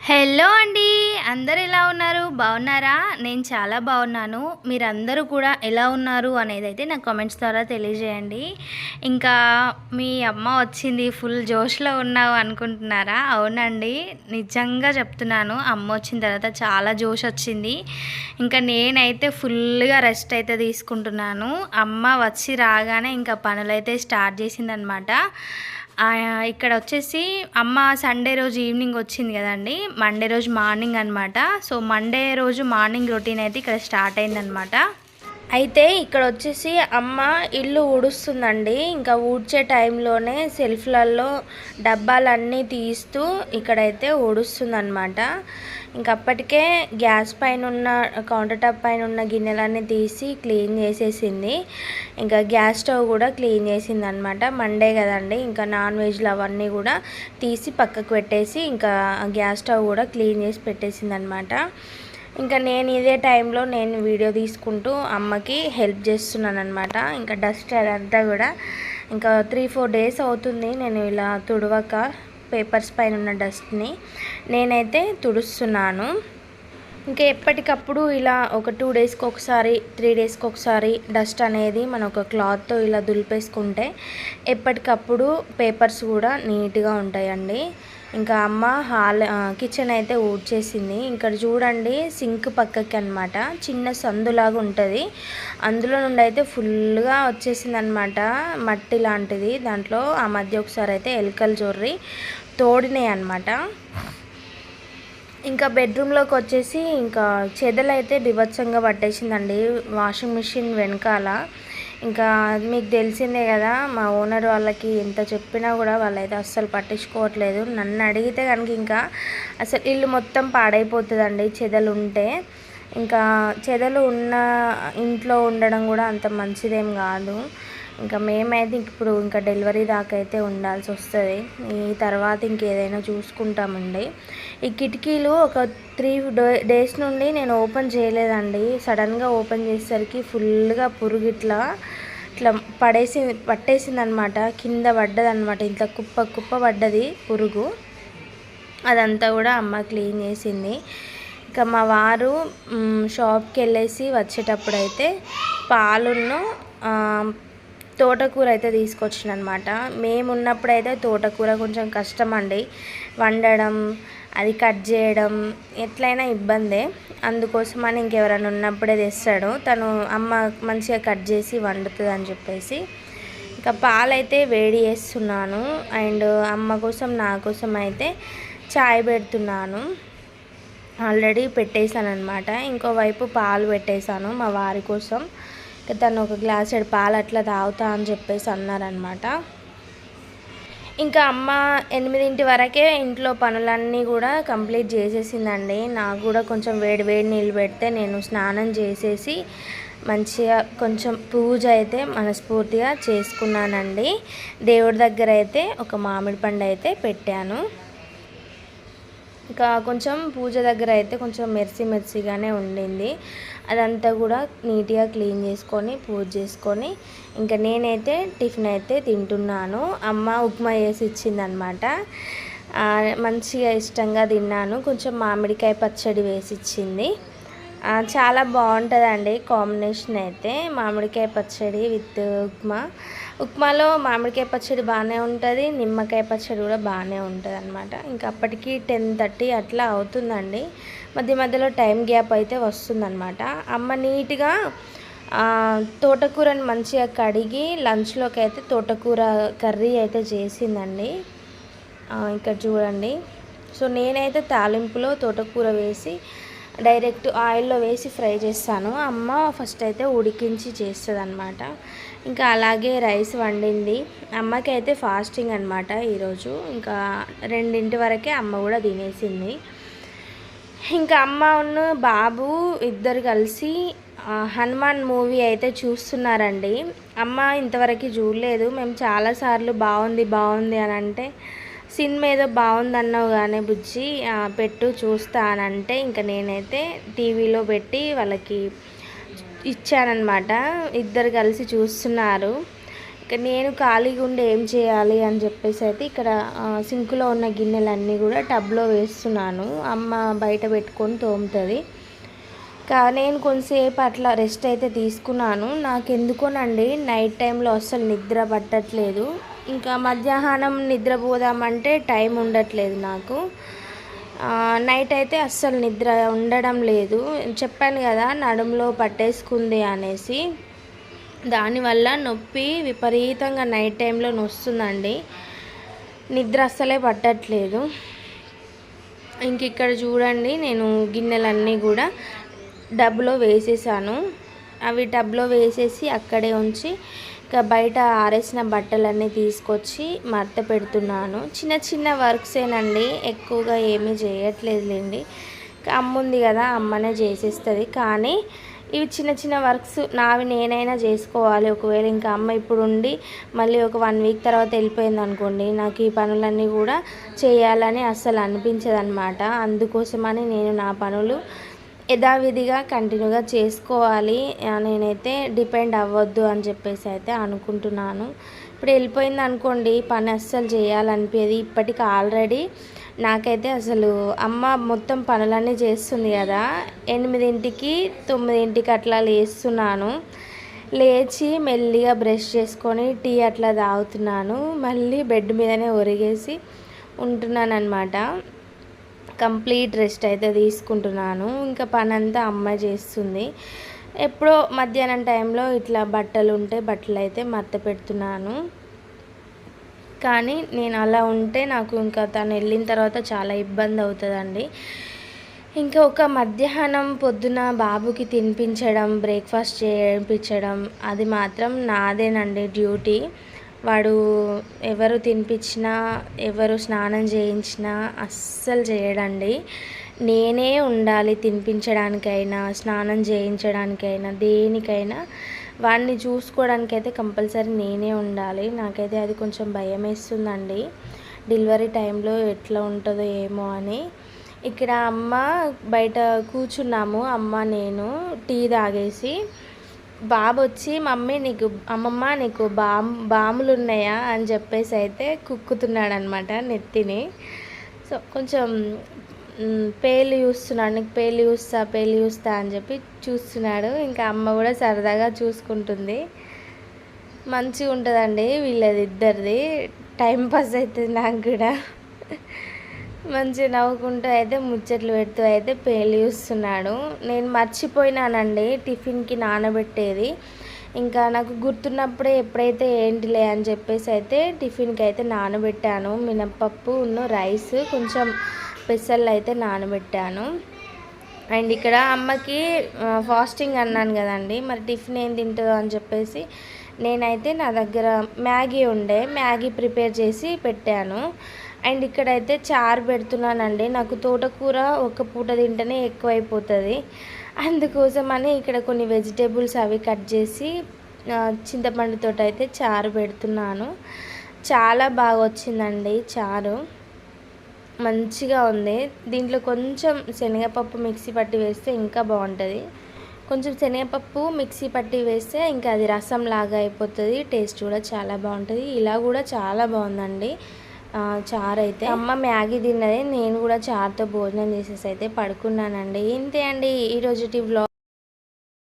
Hello అండి అందరు ఎలా ఉన్నారు? బాగున్నారా? నేను చాలా బాగున్నాను. మీరందరూ కూడా ఎలా ఉన్నారు అనేది అయితే నాకు కామెంట్స్ ద్వారా తెలియజేయండి. ఇంకా మీ అమ్మ వచ్చింది ఫుల్ జోష్లో ఉన్నావు అనుకుంటున్నారా? అవునండి నిజంగా చెప్తున్నాను. అమ్మ వచ్చిన తర్వాత చాలా జోష్ వచ్చింది. ఇంకా నేనైతే ఫుల్గా రెస్ట్ అయితే తీసుకుంటున్నాను. అమ్మ వచ్చి రాగానే ఇంకా పనులైతే స్టార్ట్ చేసిందనమాట. ఇక్కడ వచ్చేసి అమ్మ సండే రోజు ఈవినింగ్ వచ్చింది కదండి. మండే రోజు మార్నింగ్ అనమాట సో మండే రోజు మార్నింగ్ రొటీన్ అయితే ఇక్కడ స్టార్ట్ అయిందనమాట అయితే ఇక్కడ వచ్చేసి అమ్మ ఇల్లు ఊడుస్తుందండి. ఇంకా ఊడ్చే టైంలోనే సెల్ఫ్లలో డబ్బాలన్నీ తీస్తూ ఇక్కడైతే ఊడుస్తుందన్నమాట. ఇంకా అప్పటికే గ్యాస్ పైన ఉన్న కౌంటర్ టాప్ పైన ఉన్న గిన్నెలన్నీ తీసి క్లీన్ చేసేసింది. ఇంకా గ్యాస్ స్టవ్ కూడా క్లీన్ చేసింది అనమాట మండే కదండి. ఇంకా నాన్ వెజ్లు అవన్నీ కూడా తీసి పక్కకు పెట్టేసి ఇంకా గ్యాస్ స్టవ్ కూడా క్లీన్ చేసి పెట్టేసింది అనమాట ఇంకా నేను ఇదే టైంలో నేను వీడియో తీసుకుంటూ అమ్మకి హెల్ప్ చేస్తున్నాను అనమాట ఇంకా డస్ట్ అదంతా కూడా ఇంకా త్రీ ఫోర్ డేస్ అవుతుంది. నేను ఇలా తుడవక పేపర్స్ పైన ఉన్న డస్ట్ని నేనైతే తుడుస్తున్నాను. ఇంకా ఎప్పటికప్పుడు ఇలా ఒక టూ డేస్కి ఒకసారి త్రీ డేస్కి ఒకసారి డస్ట్ అనేది మనం ఒక క్లాత్తో ఇలా దులిపేసుకుంటే ఎప్పటికప్పుడు పేపర్స్ కూడా నీట్గా ఉంటాయండి. ఇంకా అమ్మ హాల్ కిచెన్ అయితే ఊడ్చేసింది. ఇక్కడ చూడండి సింక్ పక్కకి అనమాట చిన్న సందులాగా ఉంటుంది. అందులో నుండి అయితే ఫుల్గా వచ్చేసింది అనమాట మట్టి లాంటిది. దాంట్లో ఆ మధ్య ఒకసారి అయితే ఎలుకలు జొర్రి తోడినాయి అనమాట ఇంకా బెడ్రూమ్లోకి వచ్చేసి ఇంకా చెదలు అయితే బిభత్సంగా పట్టేసిందండి. వాషింగ్ మిషన్ వెనకాల. ఇంకా మీకు తెలిసిందే కదా మా ఓనర్ వాళ్ళకి ఎంత చెప్పినా కూడా వాళ్ళైతే అస్సలు పట్టించుకోవట్లేదు. నన్ను అడిగితే కనుక ఇంకా అసలు ఇల్లు మొత్తం పాడైపోతుందండి చెదలు ఉంటే ఇంకా చెదలు ఉన్న ఇంట్లో ఉండడం కూడా అంత మంచిదేం కాదు. ఇంకా మేమైతే ఇప్పుడు ఇంకా డెలివరీ దాకా అయితే ఉండాల్సి వస్తుంది. ఈ తర్వాత ఇంకేదైనా చూసుకుంటామండి. ఈ కిటికీలు ఒక త్రీ డేస్ నుండి నేను ఓపెన్ చేయలేదండి. సడన్గా ఓపెన్ చేసేసరికి ఫుల్గా పురుగు ఇట్లా ఇట్లా పడేసి పట్టేసింది అనమాట కింద పడ్డదనమాట. ఇంత కుప్ప కుప్ప పడ్డది పురుగు. అదంతా కూడా అమ్మ క్లీన్ చేసింది. ఇంకా మా వారు షాప్కి వెళ్ళేసి వచ్చేటప్పుడు అయితే పాలును తోటకూర అయితే తీసుకొచ్చిన అనమాట మేము అయితే తోటకూర కొంచెం కష్టం అండి వండడం అది కట్ చేయడం ఎట్లయినా ఇబ్బందే. అందుకోసమని ఇంకెవరైనా ఉన్నప్పుడే తెస్తాడు. తను అమ్మ మంచిగా కట్ చేసి వండుతుంది అని చెప్పేసి. ఇంకా పాలైతే వేడి చేస్తున్నాను. అండ్ అమ్మ కోసం నా కోసం అయితే చాయ్ పెడుతున్నాను. ఆల్రెడీ పెట్టేశాను అనమాట ఇంకోవైపు పాలు పెట్టేశాను మా వారి కోసం. తను ఒక గ్లాస్ పాలు అట్లా తాగుతా అని చెప్పేసి అన్నారనమాట ఇంకా అమ్మ ఎనిమిదింటి వరకే ఇంట్లో పనులన్నీ కూడా కంప్లీట్ చేసేసిందండి. నాకు కూడా కొంచెం వేడి వేడి నీళ్ళు పెడితే నేను స్నానం చేసేసి మంచిగా కొంచెం పూజ అయితే మనస్ఫూర్తిగా చేసుకున్నానండి. దేవుడి దగ్గర అయితే ఒక మామిడి పండు అయితే పెట్టాను. ఇంకా కొంచెం పూజ దగ్గర అయితే కొంచెం మెర్సీ మెర్సీగానే ఉండింది. అదంతా కూడా నీట్గా క్లీన్ చేసుకొని పూజ చేసుకొని ఇంకా నేనైతే టిఫిన్ అయితే తింటున్నాను. అమ్మ ఉప్మా చేసి ఇచ్చిందనమాట మంచిగా ఇష్టంగా తిన్నాను. కొంచెం మామిడికాయ పచ్చడి వేసి ఇచ్చింది. చాలా బాగుంటుందండి కాంబినేషన్ అయితే. మామిడికాయ పచ్చడి విత్ ఉప్మా. ఉప్మాలో మామిడికాయ పచ్చడి బాగానే ఉంటుంది నిమ్మకాయ పచ్చడి కూడా బాగానే ఉంటుంది అనమాట ఇంకా అప్పటికి టెన్ థర్టీ అట్లా అవుతుందండి. మధ్య మధ్యలో టైం గ్యాప్ అయితే వస్తుందన్నమాట. అమ్మ నీట్గా తోటకూరని మంచిగా కడిగి లంచ్లోకి అయితే తోటకూర కర్రీ అయితే చేసిందండి. ఇక్కడ చూడండి. సో నేనైతే తాలింపులో తోటకూర వేసి డైరెక్ట్ ఆయిల్లో వేసి ఫ్రై చేస్తాను. అమ్మ ఫస్ట్ అయితే ఉడికించి చేస్తుంది అనమాట ఇంకా అలాగే రైస్ వండింది. అమ్మకి అయితే ఫాస్టింగ్ అనమాట ఈరోజు. ఇంకా రెండింటి వరకే అమ్మ కూడా తినేసింది. ఇంకా అమ్మ ఉన్న బాబు ఇద్దరు కలిసి హనుమాన్ మూవీ అయితే చూస్తున్నారండి. అమ్మ ఇంతవరకు చూడలేదు. మేము చాలాసార్లు బాగుంది బాగుంది అని అంటే సినిమా ఏదో బాగుందన్నావు కానీ బుజ్జి పెట్టు చూస్తా అని అంటే ఇంకా నేనైతే టీవీలో పెట్టి వాళ్ళకి ఇచ్చానమాట ఇద్దరు కలిసి చూస్తున్నారు. ఇక నేను ఖాళీగా ఉండి ఏం చేయాలి అని చెప్పేసి అయితే ఇక్కడ సింకులో ఉన్న గిన్నెలన్నీ కూడా టబ్లో వేస్తున్నాను. అమ్మ బయట పెట్టుకొని తోముతుంది. కా నేను కొంతసేపు అట్లా రెస్ట్ అయితే తీసుకున్నాను. నాకు ఎందుకోనండి నైట్ టైంలో అస్సలు నిద్ర పట్టట్లేదు. ఇంకా మధ్యాహ్నం నిద్రపోదామంటే టైం ఉండట్లేదు నాకు. నైట్ అయితే అస్సలు నిద్ర ఉండడం లేదు. చెప్పాను కదా నడుములో పట్టేసుకుంది అనేసి. దానివల్ల నొప్పి విపరీతంగా నైట్ టైంలో నొస్తుందండి. నిద్ర అస్సలే పట్టట్లేదు. ఇంక ఇక్కడ చూడండి నేను గిన్నెలన్నీ కూడా డబ్లో వేసేసాను. అవి టబ్లో వేసేసి అక్కడే ఉంచి ఇక బయట ఆరేసిన బట్టలన్నీ తీసుకొచ్చి మడత పెడుతున్నాను. చిన్న చిన్న వర్క్సేనండి ఎక్కువగా ఏమీ చేయట్లేదులేండి. ఇంకా అమ్మ ఉంది కదా అమ్మనే చేసేస్తుంది. కానీ ఇవి చిన్న చిన్న వర్క్స్ నావి నేనైనా చేసుకోవాలి. ఒకవేళ ఇంకా అమ్మ ఇప్పుడు ఉండి మళ్ళీ ఒక వన్ వీక్ తర్వాత వెళ్ళిపోయింది అనుకోండి నాకు ఈ పనులన్నీ కూడా చేయాలని అస్సలు అనిపించదనమాట అందుకోసమని నేను నా పనులు యథావిధిగా కంటిన్యూగా చేసుకోవాలి. నేనైతే డిపెండ్ అవ్వద్దు అని చెప్పేసి అయితే అనుకుంటున్నాను. ఇప్పుడు వెళ్ళిపోయింది అనుకోండి పని అస్సలు చేయాలనిపించేది ఇప్పటికి ఆల్రెడీ నాకైతే అసలు అమ్మ మొత్తం పనులన్నీ చేస్తుంది కదా. ఎనిమిదింటికి తొమ్మిదింటికి అట్లా లేస్తున్నాను. లేచి మెల్లిగా బ్రష్ చేసుకొని టీ అట్లా తాగుతున్నాను. మళ్ళీ బెడ్ మీదనే ఒరిగేసి ఉంటున్నాను అనమాట కంప్లీట్ రెస్ట్ అయితే తీసుకుంటున్నాను. ఇంకా పని అంతా అమ్మ చేస్తుంది. ఎప్పుడో మధ్యాహ్నం టైంలో ఇట్లా బట్టలు ఉంటే బట్టలు అయితే మత్త పెడుతున్నాను. కానీ నేను అలా ఉంటే నాకు ఇంకా తను వెళ్ళిన తర్వాత చాలా ఇబ్బంది అవుతుందండి. ఇంకా ఒక మధ్యాహ్నం పొద్దున బాబుకి తినిపించడం బ్రేక్ఫాస్ట్ చేయించడం అది మాత్రం నాదేనండి డ్యూటీ. వాడు ఎవరు తినిపించినా ఎవరు స్నానం చేయించినా అస్సలు చేయడండి. నేనే ఉండాలి తినిపించడానికైనా స్నానం చేయించడానికైనా దేనికైనా. వాడిని చూసుకోవడానికైతే కంపల్సరీ నేనే ఉండాలి. నాకైతే అది కొంచెం భయం వేస్తుందండి డెలివరీ టైంలో ఎట్లా ఉంటుందో ఏమో అని. ఇక్కడ అమ్మ బయట కూర్చున్నాము. అమ్మ నేను టీ తాగేసి బాబు వచ్చి మమ్మీ నీకు అమ్మమ్మ నీకు బామ్ బాములు ఉన్నాయా అని చెప్పేసి అయితే కుక్కుతున్నాడు అనమాట నెత్తిని. సో కొంచెం పేలు చూస్తున్నాడు నీకు పేలు చూస్తా పేలు చూస్తా అని చెప్పి చూస్తున్నాడు. ఇంకా అమ్మ కూడా సరదాగా చూసుకుంటుంది. మంచిగా ఉంటుందండి వీళ్ళది ఇద్దరిది. టైం పాస్ అవుతుంది నాకు కూడా. మంచిగా నవ్వుకుంటూ అయితే ముచ్చట్లు పెడుతూ అయితే పేలు చూస్తున్నాడు. నేను మర్చిపోయినానండి టిఫిన్కి నానబెట్టేది. ఇంకా నాకు గుర్తున్నప్పుడే ఎప్పుడైతే ఏంటిలే అని చెప్పేసి అయితే టిఫిన్కి అయితే నానబెట్టాను. మినప్పప్పు ఉన్న రైస్ కొంచెం పెసర్లు అయితే నానబెట్టాను. అండ్ ఇక్కడ అమ్మకి ఫాస్టింగ్ అన్నాను కదండి. మరి టిఫిన్ ఏం తింటుందో అని చెప్పేసి నేనైతే నా దగ్గర మ్యాగీ ఉండే మ్యాగీ ప్రిపేర్ చేసి పెట్టాను. అండ్ ఇక్కడైతే చారు పెడుతున్నానండి. నాకు తోటకూర ఒక పూట తింటేనే ఎక్కువైపోతుంది. అందుకోసమని ఇక్కడ కొన్ని వెజిటేబుల్స్ అవి కట్ చేసి చింతపండుతో అయితే చారు పెడుతున్నాను. చాలా బాగా వచ్చిందండి చారు. మంచిగా ఉంది. దీంట్లో కొంచెం శనగపప్పు మిక్సీ పట్టి వేస్తే ఇంకా బాగుంటుంది. కొంచెం శనగపప్పు మిక్సీ పట్టి వేస్తే ఇంకా అది రసం లాగా అయిపోతుంది. టేస్ట్ కూడా చాలా బాగుంటుంది. ఇలా కూడా చాలా బాగుందండి. చారు అయితే అమ్మ మ్యాగీ తిన్నది నేను కూడా చారుతో భోజనం చేసేసి అయితే పడుకున్నానండి. ఇంతే అండి ఈరోజు వ్లాగ్.